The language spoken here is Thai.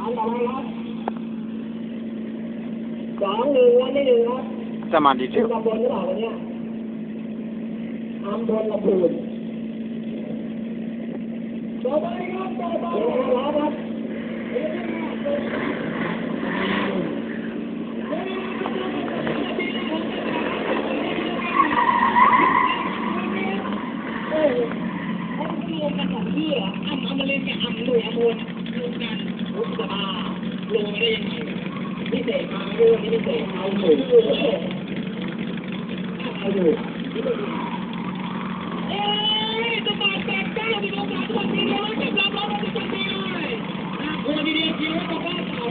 อันต่อไปครับสองหนึ่งวันที่หนึ่งครับจะมาดีเทคุณลตำบลหรือเปล่าวันเนี้ยอำเภอลำพูนต่อไปครับต่อไปครับโอ้โหเขารวมกันสองที่เหรออ่ำอมรินทร์กับอ่ำหนุ่ยอมนรวมกัน รู้สึกว่าลงได้ยังไงพิเศษมาด้วยพิเศษเอาอยู่เอาอยู่เอ้ยจะมาแตกเจ้ามีโอกาสวันนี้เลยกับรับรองว่าจะเป็นได้นะโอ้ดีดีคิวกับบ้านเขา